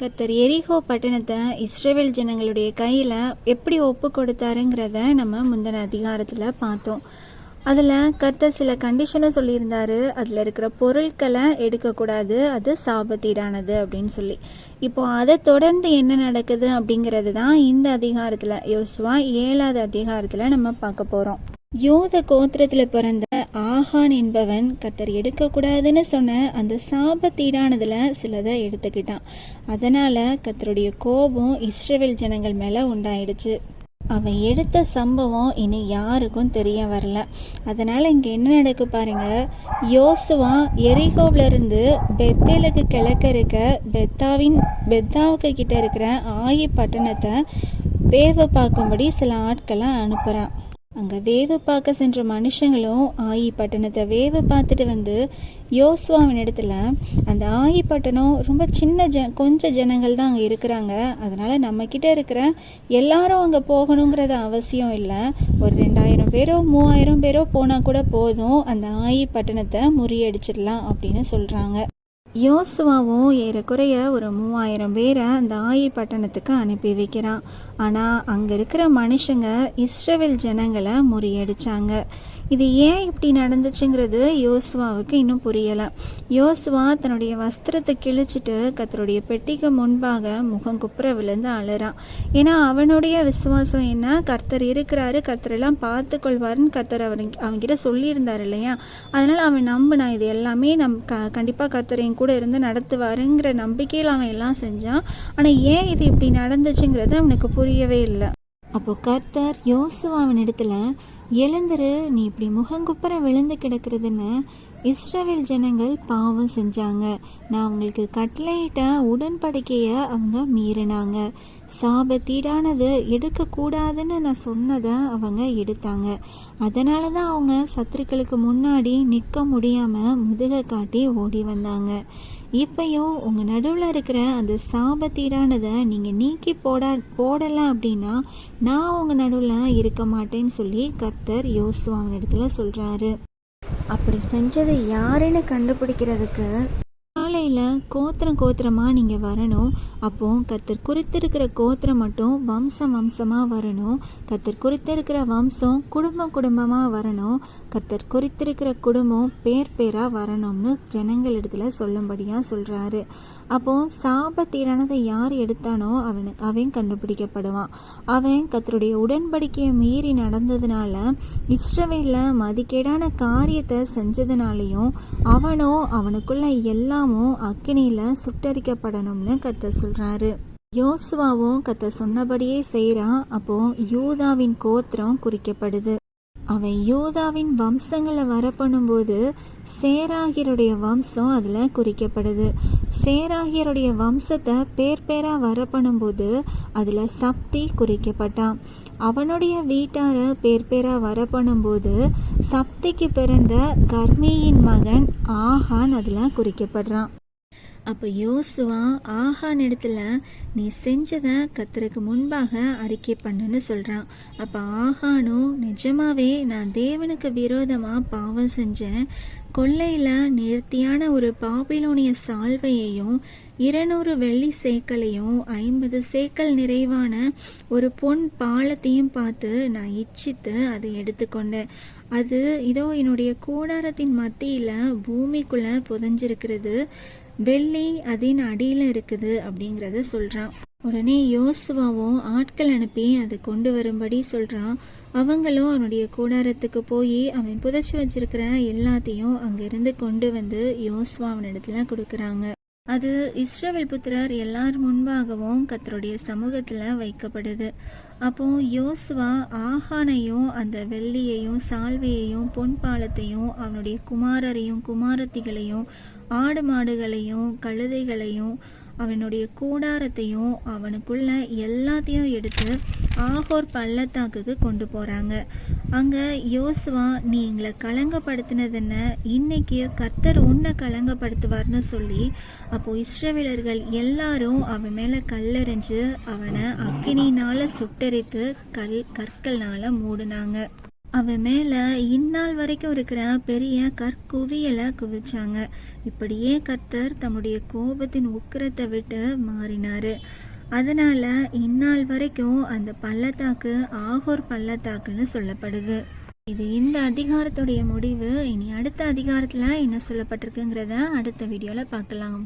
கர்த்தர் எரிகோ பட்டணத்தை இஸ்ரேவேல் ஜனங்களுடைய கையில் எப்படி ஒப்பு கொடுத்தாருங்கிறத நம்ம முந்தின அதிகாரத்தில் பார்த்தோம். அதில் கர்த்தர் சில கண்டிஷனும் சொல்லியிருந்தாரு. அதில் இருக்கிற பொருட்களை எடுக்கக்கூடாது அது சாபத்தீடானது அப்படின்னு சொல்லி. இப்போ அதை தொடர்ந்து என்ன நடக்குது அப்படிங்கிறது தான் இந்த அதிகாரத்தில் யோசுவா ஏழாவது அதிகாரத்தில் நம்ம பார்க்க போகிறோம் யோத கோத்திரத்தில் பிறந்த ஆகான் என்பவன் கத்தர் எடுக்கக்கூடாதுன்னு சொன்ன அந்த சாபத்தீடானதில் சிலதை எடுத்துக்கிட்டான். அதனால் கத்தருடைய கோபம் இஸ்ரவேல் ஜனங்கள் மேலே உண்டாயிடுச்சு. அவன் எடுத்த சம்பவம் இனி யாருக்கும் தெரிய வரல. அதனால் இங்கே என்ன நடக்கு பாருங்க? யோசுவா எரிகோவிலிருந்து பெத்தேலுக்கு கிழக்க இருக்க பெத்தாவின் பெத்தாவுக்கு கிட்ட இருக்கிற ஆயி பட்டணத்தை வேவ பார்க்கும்படி சில ஆட்களை அனுப்புகிறான் அங்கே வேவு பார்க்க சென்ற மனுஷங்களும் ஆயி பட்டணத்தை வேவு பார்த்துட்டு வந்து யோசுவாவின் இடத்துல அந்த ஆயி பட்டணம் ரொம்ப சின்ன ஜ கொஞ்சம் ஜனங்கள் தான் அங்கே இருக்கிறாங்க. அதனால் நம்மக்கிட்ட இருக்கிற எல்லாரும் அங்கே போகணுங்கிறது அவசியம் இல்லை. ஒரு ரெண்டாயிரம் பேரோ மூவாயிரம் பேரோ போனால் கூட போதும். அந்த ஆயி பட்டணத்தை முறியடிச்சிடலாம் அப்படின்னு சொல்கிறாங்க யோசுவாவும் ஏறக்குறைய ஒரு மூவாயிரம் பேரை அந்த ஆயி பட்டணத்துக்கு அனுப்பி வைக்கிறான். ஆனால் அங்கே இருக்கிற மனுஷங்க இஸ்ரவேல் ஜனங்களை முறியடிச்சாங்க. இது ஏன் இப்படி நடந்துச்சுங்கிறது யோசுவாவுக்கு இன்னும் புரியலை. யோசுவா தன்னுடைய வஸ்திரத்தை கிழிச்சிட்டு கத்தருடைய பெட்டிக்கு முன்பாக முகம் குப்புற விழுந்து அழுறான் ஏன்னா அவனுடைய விசுவாசம் என்ன? கர்த்தர் இருக்கிறாரு கர்த்தரெல்லாம் பார்த்து கொள்வாருன்னு கர்த்தர் அவர் அவன்கிட்ட சொல்லியிருந்தார் இல்லையா? அதனால் அவன் நம்பினான் இது எல்லாமே நம் க கண்டிப்பாக கர்த்தர் என் கூட இருந்து நடத்துவாருங்கிற நம்பிக்கையில் அவன் எல்லாம் செஞ்சான். ஆனால் ஏன் இது இப்படி நடந்துச்சுங்கிறது அவனுக்கு புரியவே இல்லை. அப்போ கர்த்தர் யோசுவாவின் இடத்துல எழுந்துரு நீ இப்படி முகங்குப்புற விழுந்து கிடக்கிறதுன்னு இஸ்ரவேல் ஜனங்கள் பாவம் செஞ்சாங்க. நான் அவங்களுக்கு கட்டளையிட்ட உடன்படிக்கையை அவங்க மீறினாங்க. சாபத்தீடானது எடுக்கக்கூடாதுன்னு நான் சொன்னதை அவங்க எடுத்தாங்க. அதனால தான் அவங்க சத்துருக்களுக்கு முன்னாடி நிற்க முடியாமல் முதுக காட்டி ஓடி வந்தாங்க. இப்பயும் உங்கள் நடுவில் இருக்கிற அந்த சாபத்தீடானதை நீங்கள் நீக்கி போடா போடலாம் அப்படின்னா நான் உங்கள் நடுவில் இருக்க மாட்டேன்னு சொல்லி கர்த்தர் யோசுவாங்க இடத்துல சொல்கிறாரு அப்படி செஞ்சது யாருன்னு கண்டுபிடிக்கிறதுக்கு காலையில் கோத்திரம் கோத்திரமாக நீங்கள் வரணும். அப்போ கத்தர் குறித்திருக்கிற கோத்திரம் மட்டும் வம்சம் வம்சமாக வரணும். கத்தர் குறித்திருக்கிற வம்சம் குடும்பம் குடும்பமாக வரணும். கத்தர் குறித்திருக்கிற குடும்பம் பேர் பேராக வரணும்னு ஜனங்களிடத்தில் சொல்லும்படியாக சொல்கிறாரு அப்போ சாபத்தீடானதை யார் எடுத்தானோ அவனு அவன் கண்டுபிடிக்கப்படுவான். அவன் கத்தருடைய உடன்படிக்கையை மீறி நடந்ததுனால இஸ்ரவேலில் மதிக்கேடான காரியத்தை செஞ்சதுனாலையும் அவனோ அவனுக்குள்ள எல்லாமும் அக்கினியில் சுட்டரிக்கப்படணும்னு கத்த சொல்கிறாரு யோசுவாவும் கத்த சொன்னபடியே செய்கிறான் அப்போ யூதாவின் கோத்திரம் குறிக்கப்படுது. அவன் யூதாவின் வம்சங்களை வர பண்ணும்போது சேராகியருடைய வம்சம் அதில் குறிக்கப்படுது. சேராகியருடைய வம்சத்தை பேர் பேராக வர பண்ணும்போது அதில் சப்தி குறிக்கப்பட்டான். அவனுடைய வீட்டார பேர் பேராக வர பண்ணும்போது சப்திக்கு பிறந்த கர்மியின் மகன் ஆஹான் அதில் குறிக்கப்படுறான். அப்போ யோசுவா ஆகான் இடத்துல நீ செஞ்சதை கத்தருக்கு முன்பாக அறிக்கை பண்ணுன்னு சொல்கிறான் அப்போ ஆகானும் நிஜமாவே நான் தேவனுக்கு விரோதமாக பாவம் செஞ்சேன். கொள்ளையில் நேர்த்தியான ஒரு பாபிலோனிய சால்வையையும் இருநூறு வெள்ளி சேக்கலையும் ஐம்பது சேக்கல் நிறைவான ஒரு பொன் பாலத்தையும் பார்த்து நான் இச்சித்து அதை எடுத்துக்கொண்டேன். அது இதோ என்னுடைய கூடாரத்தின் மத்தியில் பூமிக்குள்ளே புதஞ்சிருக்கிறது. வெள்ளி அதன் அடியில் இருக்குது அப்படிங்கிறத சொல்கிறான் உடனே யோசுவாவும் ஆட்கள் அனுப்பி அதை கொண்டு வரும்படி சொல்கிறான் அவங்களும் அவனுடைய கூடாரத்துக்கு போய் அவன் புதைச்சி வச்சிருக்கிற எல்லாத்தையும் அங்கிருந்து கொண்டு வந்து யோசுவாவினிடத்துல கொடுக்குறாங்க. அது இஸ்ரவேல் புத்திரர் எல்லார் முன்பாகவும் கத்தருடைய சமூகத்தில் வைக்கப்படுது. அப்போ யோசுவா ஆஹானையும் அந்த வெள்ளியையும் சால்வையையும் பொன் பாலத்தையும் அவனுடைய குமாரரையும் குமாரத்திகளையும் ஆடு மாடுகளையும் கழுதைகளையும் அவனுடைய கூடாரத்தையும் அவனுக்குள்ள எல்லாத்தையும் எடுத்து ஆகோர் பள்ளத்தாக்குக்கு கொண்டு போகிறாங்க அங்கே யோசுவா நீ எங்களை கலங்கப்படுத்தினதுன்ன? இன்னைக்கு கர்த்தர் உன்னை கலங்கப்படுத்துவார்னு சொல்லி அப்போ இஸ்ரவேலர்கள் எல்லாரும் அவன் மேலே கல்லெறிஞ்சு அவனை அக்கினினால சுட்டரித்து கல் கற்கள்னால மூடினாங்க. அவன் மேலே இந்நாள் வரைக்கும் இருக்கிற பெரிய கற்குவியலை குவிச்சாங்க. இப்படியே கர்த்தர் தம்முடைய கோபத்தின் உக்கிரத்தை விட்டு மாறினாரு. அதனால இந்நாள் வரைக்கும் அந்த பள்ளத்தாக்கு ஆகோர் பள்ளத்தாக்குன்னு சொல்லப்படுது. இது இந்த அதிகாரத்துடைய முடிவு. இனி அடுத்த அதிகாரத்தில் என்ன சொல்லப்பட்டிருக்குங்கிறத அடுத்த வீடியோவில் பார்க்கலாம்.